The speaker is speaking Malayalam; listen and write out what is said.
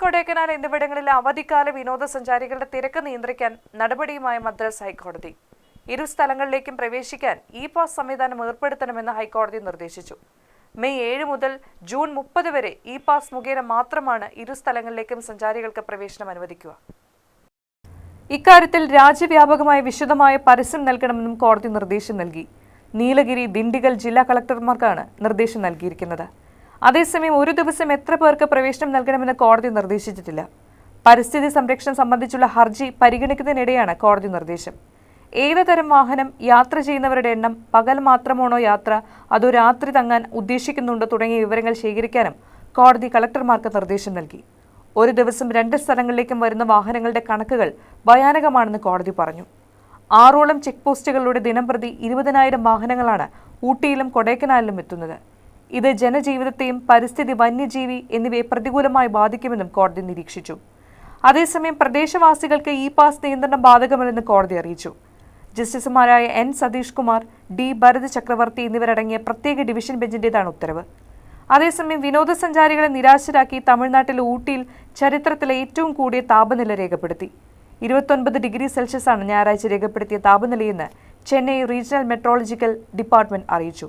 കൊടൈക്കനാൽ എന്നിവിടങ്ങളിലെ അവധിക്കാല വിനോദസഞ്ചാരികളുടെ തിരക്ക് നിയന്ത്രിക്കാൻ നടപടിയുമായി മദ്രാസ് ഹൈക്കോടതി. ഇരു സ്ഥലങ്ങളിലേക്കും പ്രവേശിക്കാൻ ഇ പാസ് സംവിധാനം ഏർപ്പെടുത്തണമെന്ന് ഹൈക്കോടതി നിർദ്ദേശിച്ചു. മെയ് ഏഴ് മുതൽ ജൂൺ മുപ്പത് വരെ ഇ പാസ് മുഖേന മാത്രമാണ് ഇരു സ്ഥലങ്ങളിലേക്കും സഞ്ചാരികൾക്ക് പ്രവേശനം അനുവദിക്കുക. ഇക്കാര്യത്തിൽ രാജ്യവ്യാപകമായ വിശദമായ പരസ്യം നൽകണമെന്നും കോടതി നിർദ്ദേശം നൽകി. നീലഗിരി ദിണ്ടിഗൽ ജില്ലാ കളക്ടർമാർക്കാണ് നിർദ്ദേശം നൽകിയിരിക്കുന്നത്. അതേസമയം ഒരു ദിവസം എത്ര പേർക്ക് പ്രവേശനം നൽകണമെന്ന് കോടതി നിർദ്ദേശിച്ചിട്ടില്ല. പരിസ്ഥിതി സംരക്ഷണം സംബന്ധിച്ചുള്ള ഹർജി പരിഗണിക്കുന്നതിനിടെയാണ് കോടതി നിർദ്ദേശം. ഏത് തരം വാഹനം യാത്ര ചെയ്യുന്നവരുടെ എണ്ണം പകൽ മാത്രമാണോ യാത്ര അതോ രാത്രി തങ്ങാൻ ഉദ്ദേശിക്കുന്നുണ്ടോ തുടങ്ങിയ വിവരങ്ങൾ ശേഖരിക്കാനും കോടതി കളക്ടർമാർക്ക് നിർദ്ദേശം നൽകി. ഒരു ദിവസം രണ്ട് സ്ഥലങ്ങളിലേക്കും വരുന്ന വാഹനങ്ങളുടെ കണക്കുകൾ ഭയാനകമാണെന്ന് കോടതി പറഞ്ഞു. ആറോളം ചെക്ക് പോസ്റ്റുകളിലൂടെ ദിനംപ്രതി ഇരുപതിനായിരം വാഹനങ്ങളാണ് ഊട്ടിയിലും കൊടൈക്കനാലിലും എത്തുന്നത്. ഇത് ജനജീവിതത്തെയും പരിസ്ഥിതി വന്യജീവി എന്നിവയെ പ്രതികൂലമായി ബാധിക്കുമെന്നും കോടതി നിരീക്ഷിച്ചു. അതേസമയം പ്രദേശവാസികൾക്ക് ഇ പാസ് നിയന്ത്രണം ബാധകമല്ലെന്ന് കോടതി അറിയിച്ചു. ജസ്റ്റിസുമാരായ എൻ സതീഷ് കുമാർ ഡി ഭരത് ചക്രവർത്തി എന്നിവരടങ്ങിയ പ്രത്യേക ഡിവിഷൻ ബെഞ്ചിന്റേതാണ് ഉത്തരവ്. അതേസമയം വിനോദസഞ്ചാരികളെ നിരാശരാക്കി തമിഴ്നാട്ടിലെ ഊട്ടിയിൽ ചരിത്രത്തിലെ ഏറ്റവും കൂടിയ താപനില രേഖപ്പെടുത്തി. ഇരുപത്തൊൻപത് ഡിഗ്രി സെൽഷ്യസാണ് ഞായറാഴ്ച രേഖപ്പെടുത്തിയ താപനിലയെന്ന് ചെന്നൈ റീജിയണൽ മെട്രോളജിക്കൽ ഡിപ്പാർട്ട്മെന്റ് അറിയിച്ചു.